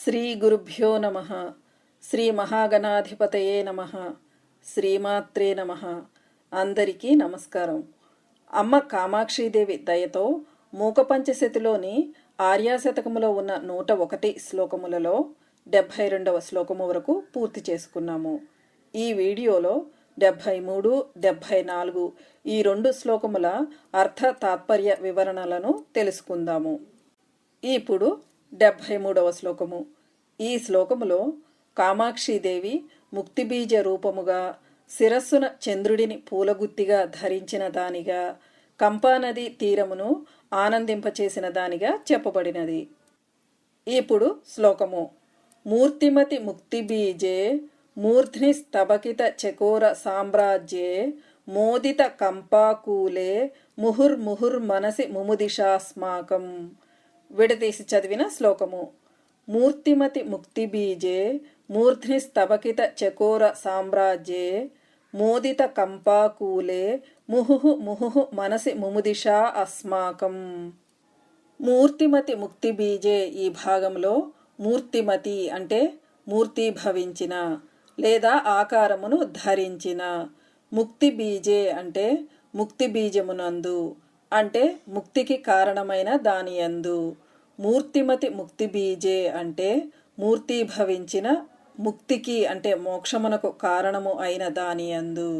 శ్రీ గురుభ్యో నమ. శ్రీ మహాగణాధిపతయే నమ. శ్రీమాత్రే నమ. అందరికీ నమస్కారం. అమ్మ కామాక్షీదేవి దయతో మూకపంచశతిలోని ఆర్యాశతకములో ఉన్న నూట ఒకటి శ్లోకములలో డెబ్భై రెండవ శ్లోకము వరకు పూర్తి చేసుకున్నాము. ఈ వీడియోలో డెబ్భై మూడు డెబ్భై నాలుగు ఈ రెండు శ్లోకముల అర్థ తాత్పర్య వివరణలను తెలుసుకుందాము. ఇప్పుడు డెబ్భై మూడవ శ్లోకము. ఈ శ్లోకములో కామాక్షీదేవి ముక్తిబీజ రూపముగా శిరస్సున చంద్రుడిని పూలగుత్తిగా ధరించిన దానిగా కంపానది తీరమును ఆనందింపచేసిన దానిగా చెప్పబడినది. ఇప్పుడు శ్లోకము. మూర్తిమతి ముక్తిబీజే మూర్ధ్ని స్తబకిత చకోర సామ్రాజ్యే మోదిత కంపాకూలే ముహుర్ముహుర్ మనసి ముముదిషాస్మాకం. విడదీసి చదివిన శ్లోకము. మూర్తిమతి ముక్తి బీజే మూర్ధ్ని స్తబకిత చకోర సామ్రాజ్యే మోదిత కంపాకూలే ముహుహు ముహుహు మనసి ముముదిషా అస్మాకం. మూర్తిమతి ముక్తి బీజే ఈ భాగంలో మూర్తిమతి అంటే మూర్తి భవించిన లేదా ఆకారమును ధరించిన. ముక్తి బీజే అంటే ముక్తి బీజమునందు అంటే ముక్తికి కారణమైన దాని యందు మూర్తిమతి ముక్తి బీజే అంటే మూర్తిభవించిన ముక్తికి అంటే మోక్షమునకు కారణము అయిన దాని యందు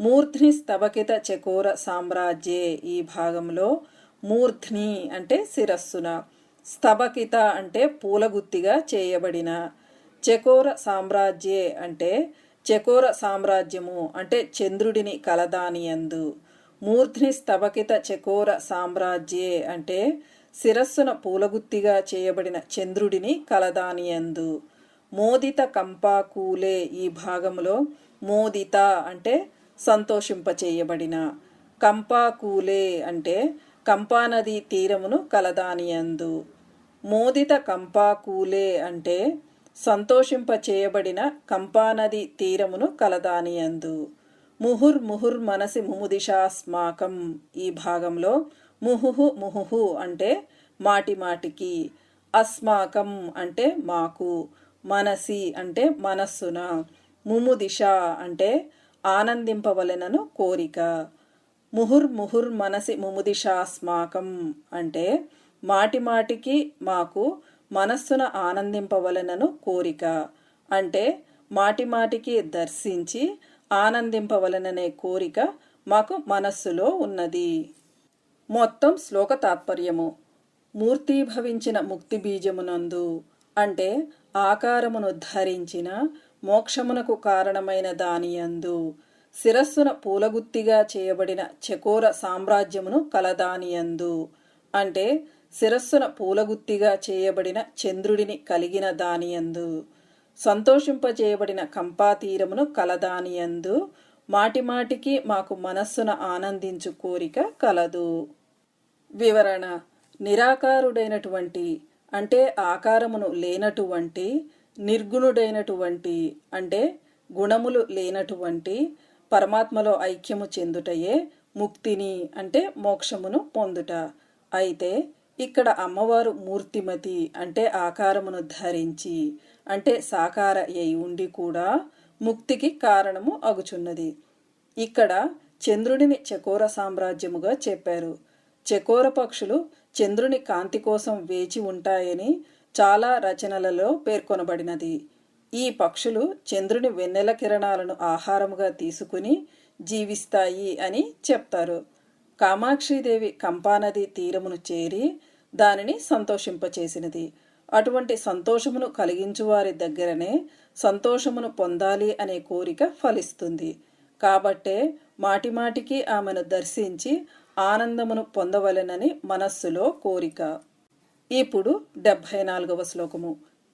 మూర్ధ్ని స్తబకిత చకోర సామ్రాజ్యే ఈ భాగంలో మూర్ధ్ని అంటే శిరస్సున స్తబకిత అంటే పూలగుత్తిగా చేయబడిన చకోర సామ్రాజ్యే అంటే చకోర సామ్రాజ్యము అంటే చంద్రుడిని కలదానియందు మూర్ధ్ని స్తవకిత చకోర సామ్రాజ్యే అంటే శిరస్సున పూలగుత్తిగా చేయబడిన చంద్రుడిని కలదానియందు. మోదిత కంపాకూలే ఈ భాగంలో మోదిత అంటే సంతోషింపచేయబడిన. కంపాకూలే అంటే కంపానది తీరమును కలదానియందు. మోదిత కంపాకూలే అంటే సంతోషింపచేయబడిన కంపానది తీరమును కలదానియందు. ముహుర్ ముహుర్ మనసి ముముదిషాస్మాకం ఈ భాగంలో ముహుహు ముహుహు అంటే మాటి మాటికి అస్మాకం అంటే మాకు మనసి అంటే మనస్సున ముముదిష అంటే ఆనందింపవలెనను కోరిక. ముహుర్ ముహుర్ మనసి ముముదిషాస్మాకం అంటే మాటి మాటికి మాకు మనస్సున ఆనందింపవలెనను కోరిక. అంటే మాటి మాటికి దర్శించి ఆనందింపవలననే కోరిక మాకు మనస్సులో ఉన్నది. మొత్తం శ్లోక తాత్పర్యము. మూర్తీభవించిన ముక్తి బీజమునందు అంటే ఆకారమును ధరించిన మోక్షమునకు కారణమైన దానియందు శిరస్సున పూలగుత్తిగా చేయబడిన చకోర సామ్రాజ్యమును కలదానియందు అంటే శిరస్సున పూలగుత్తిగా చేయబడిన చంద్రుడిని కలిగిన దానియందు సంతోషింపజేయబడిన కంపాతీరమును కలదానియందు మాటిమాటికి మాకు మనస్సున ఆనందించు కోరిక కలదు. వివరణ నిరాకారుడైనటువంటి అంటే ఆకారమును లేనటువంటి నిర్గుణుడైనటువంటి అంటే గుణములు లేనటువంటి పరమాత్మలో ఐక్యము చెందుటయే ముక్తిని అంటే మోక్షమును పొందుట. అయితే ఇక్కడ అమ్మవారు మూర్తిమతి అంటే ఆకారమును ధరించి అంటే సాకార అయి ఉండి కూడా ముక్తికి కారణము అగుచున్నది. ఇక్కడ చంద్రుడిని చకోర సామ్రాజ్యముగా చెప్పారు. చకోర పక్షులు చంద్రుని కాంతి కోసం వేచి ఉంటాయని చాలా రచనలలో పేర్కొనబడినది. ఈ పక్షులు చంద్రుని వెన్నెల కిరణాలను ఆహారముగా తీసుకుని జీవిస్తాయి అని చెప్తారు. కామాక్షిదేవి కంపానది తీరమును చేరి దానిని సంతోషింపచేసినది. అటువంటి సంతోషమును కలిగించు వారి దగ్గరనే సంతోషమును పొందాలి అనే కోరిక ఫలిస్తుంది. కాబట్టే మాటిమాటికి ఆమెను దర్శించి ఆనందమును పొందవలెనని మనస్సులో కోరిక. ఇప్పుడు డెబ్భై నాలుగవ శ్లోకము.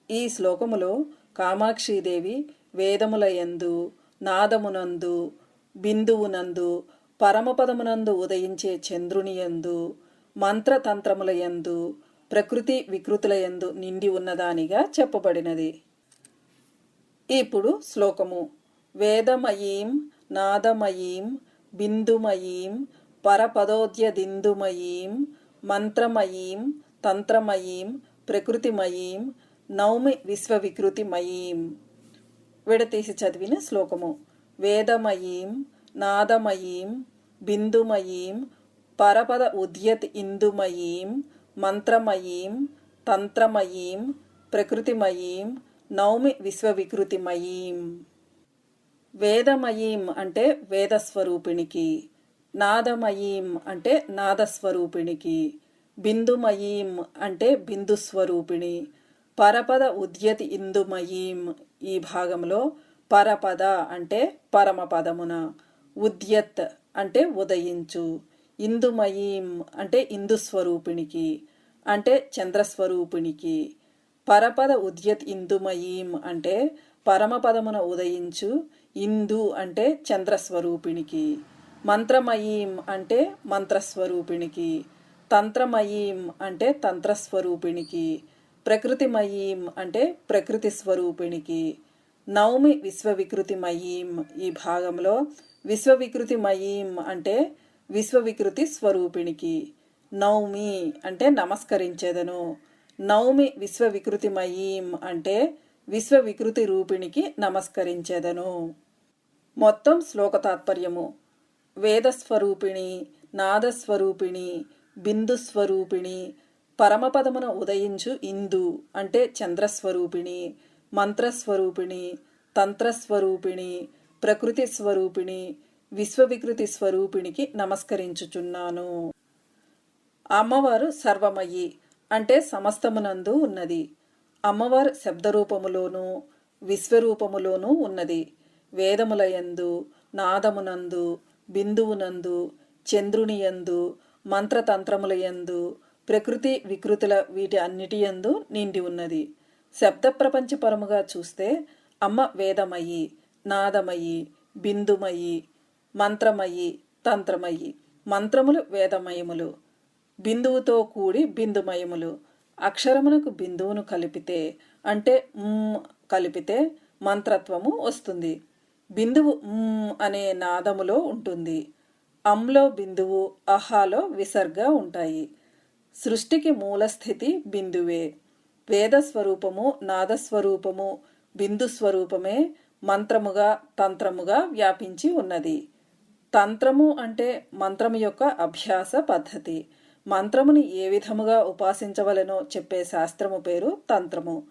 ఈ శ్లోకములో కామాక్షీదేవి వేదములయందు నాదమునందు బిందువునందు పరమపదమునందు ఉదయించే చంద్రునియందు మంత్రతంత్రములయందు ప్రకృతి వికృతులయందు నిండి ఉన్నదానిగా చెప్పబడినది. ఇప్పుడు శ్లోకము. వేదమయీం నాదమయీం బిందుమయీం పరపదోద్యదిందుమయీం మంత్రమయీం తంత్రమయీం ప్రకృతిమయీం నౌమి విశ్వవికృతిమయీం. విడతీసి చదివిన శ్లోకము. వేదమయీం నాదమయీం బిందుమయీం పరపద ఉద్యత్ ఇందుమయీం మంత్రమయీం తంత్రమయీం ప్రకృతిమయీం నౌమి విశ్వవికృతిమయీం. వేదమయీం అంటే వేదస్వరూపిణికి నాదమయీం అంటే నాదస్వరూపిణికి బిందుమయీం అంటే బిందుస్వరూపిణి పరపద ఉద్యతి ఇందుమయీం ఈ భాగంలో పరపద అంటే పరమపదమున ఉద్యత్ అంటే ఉదయించు. ఇందుమయీం అంటే ఇందుస్వరూపిణికి అంటే చంద్రస్వరూపిణికి పరపద ఉద్యత్ ఇందుమయీం అంటే పరమపదమున ఉదయించు ఇందు అంటే చంద్రస్వరూపిణికి మంత్రమయీం అంటే మంత్రస్వరూపిణికి తంత్రమయీం అంటే తంత్రస్వరూపిణికి ప్రకృతిమయీం అంటే ప్రకృతి స్వరూపిణికి నౌమి విశ్వవికృతిమయీం ఈ భాగంలో విశ్వవికృతిమయీం అంటే విశ్వవికృతి స్వరూపిణికి. నౌమి అంటే నమస్కరించేదను. నౌమి విశ్వవికృతిమయీం అంటే విశ్వవికృతి రూపిణికి నమస్కరించేదను. మొత్తం శ్లోక తాత్పర్యము. వేదస్వరూపిణి నాదస్వరూపిణి బిందుస్వరూపిణి పరమపదమున ఉదయించు ఇందు అంటే చంద్రస్వరూపిణి మంత్రస్వరూపిణి తంత్రస్వరూపిణి ప్రకృతి స్వరూపిణి విశ్వవికృతి స్వరూపిణికి నమస్కరించుచున్నాను. అమ్మవారు సర్వమయ్యి అంటే సమస్తమునందు ఉన్నది. అమ్మవారు శబ్దరూపములోను విశ్వరూపములోనూ ఉన్నది. వేదములయందు నాదమునందు బిందువునందు చంద్రునియందు మంత్రతంత్రములయందు ప్రకృతి వికృతుల వీటి అన్నిటియందు నిండి ఉన్నది. శబ్ద ప్రపంచపరముగా చూస్తే అమ్మ వేదమయి నాదమయి బిందుమయి మంత్రమయి తంత్రమయి మంత్రములు వేదమయములు బిందువుతో కూడి బిందుమయములు. అక్షరమునకు బిందువును కలిపితే అంటే కలిపితే మంత్రత్వము వస్తుంది. బిందువు అనే నాదములో ఉంటుంది. అంలో బిందువు అహాలో విసర్గ ఉంటాయి. సృష్టికి మూలస్థితి బిందువే. వేదస్వరూపము నాదస్వరూపము బిందు స్వరూపమే మంత్రముగా తంత్రముగా వ్యాపించి ఉన్నది. తంత్రము అంటే మంత్రము యొక్క అభ్యాస పద్ధతి. మంత్రముని ఏ విధముగా ఉపాసించవలనో చెప్పే శాస్త్రము పేరు తంత్రము.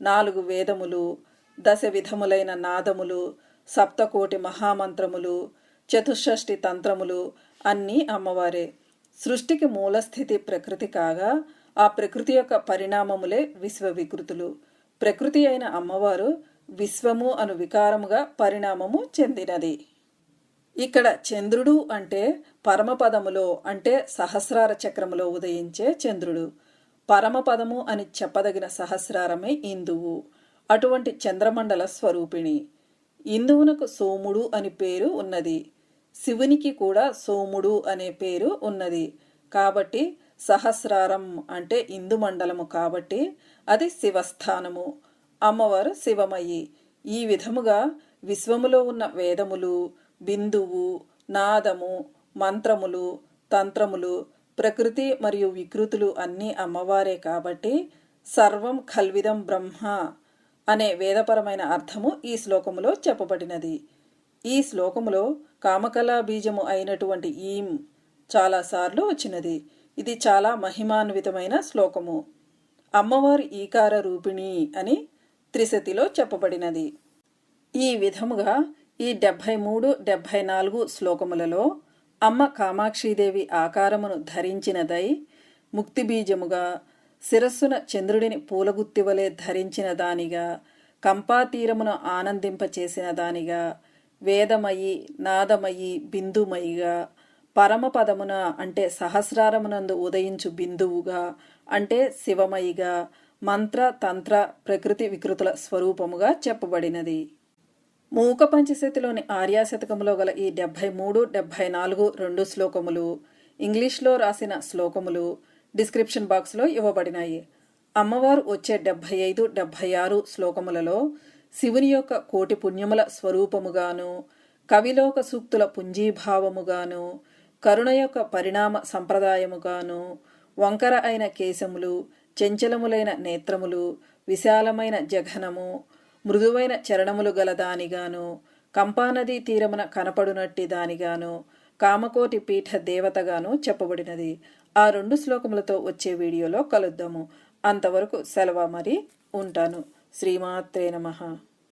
నాలుగు వేదములు దశ విధములైన నాదములు సప్తకోటి మహామంత్రములు చతుషష్ఠి తంత్రములు అన్నీ అమ్మవారే. సృష్టికి మూలస్థితి ప్రకృతి కాగా ఆ ప్రకృతి యొక్క పరిణామములే విశ్వవికృతులు ప్రకృతి అయిన అమ్మవారు విశ్వము అను వికారముగా పరిణామము చెందినది. ఇక్కడ చంద్రుడు అంటే పరమపదములో అంటే సహస్రార చక్రములో ఉదయించే చంద్రుడు. పరమపదము అని చెప్పదగిన సహస్రారమే ఇందువు. అటువంటి చంద్రమండల స్వరూపిణి. ఇందువునకు సోముడు అని పేరు ఉన్నది. శివునికి కూడా సోముడు అనే పేరు ఉన్నది. కాబట్టి సహస్రారం అంటే ఇందు మండలము కాబట్టి అది శివస్థానము. అమ్మవారు శివమయ్యి. ఈ విధముగా విశ్వములో ఉన్న వేదములు బిందువు నాదము మంత్రములు తంత్రములు ప్రకృతి మరియు వికృతులు అన్నీ అమ్మవారే కాబట్టి సర్వం ఖల్విదం బ్రహ్మ అనే వేదపరమైన అర్థము ఈ శ్లోకములో చెప్పబడినది. ఈ శ్లోకములో కామకళా బీజము అయినటువంటి ఈం చాలాసార్లు వచ్చినది. ఇది చాలా మహిమాన్వితమైన శ్లోకము. అమ్మవారు ఈకార రూపిణి అని త్రిశతిలో చెప్పబడినది. ఈ విధముగా ఈ డెబ్భై మూడు డెబ్భై నాలుగు శ్లోకములలో అమ్మ కామాక్షీదేవి ఆకారమును ధరించినదై ముక్తిబీజముగా శిరస్సున చంద్రుడిని పూలగుత్తివలే ధరించిన దానిగా కంపాతీరమును ఆనందింపచేసిన దానిగా వేదమయి నాదమయి బిందుమయిగా పరమపదమున అంటే సహస్రారమునందు ఉదయించు బిందువుగా అంటే శివమయిగా మంత్ర తంత్ర ప్రకృతి వికృతుల స్వరూపముగా చెప్పబడినది. మూక పంచశతిలోని ఆర్యాశతకములో గల ఈ డెబ్భై మూడు డెబ్భై నాలుగు రెండు శ్లోకములు ఇంగ్లీష్లో రాసిన శ్లోకములు డిస్క్రిప్షన్ బాక్స్లో ఇవ్వబడినాయి. అమ్మవారు వచ్చే డెబ్భై ఐదు డెబ్భై ఆరు శ్లోకములలో శివుని యొక్క కోటి పుణ్యముల స్వరూపముగాను కవిలోక సూక్తుల పుంజీభావముగాను కరుణ యొక్క పరిణామ సంప్రదాయముగాను వంకర అయిన కేశములు చెంచలములైన నేత్రములు విశాలమైన జఘనము మృదువైన చరణములు గల దానిగాను కంపానదీ తీరమున కనపడునట్టి దానిగాను కామకోటి పీఠ దేవతగాను చెప్పబడినది. ఆ రెండు శ్లోకములతో వచ్చే వీడియోలో కలుద్దాము. అంతవరకు సెలవు మరి. ఉంటాను. శ్రీమాత్రే నమః.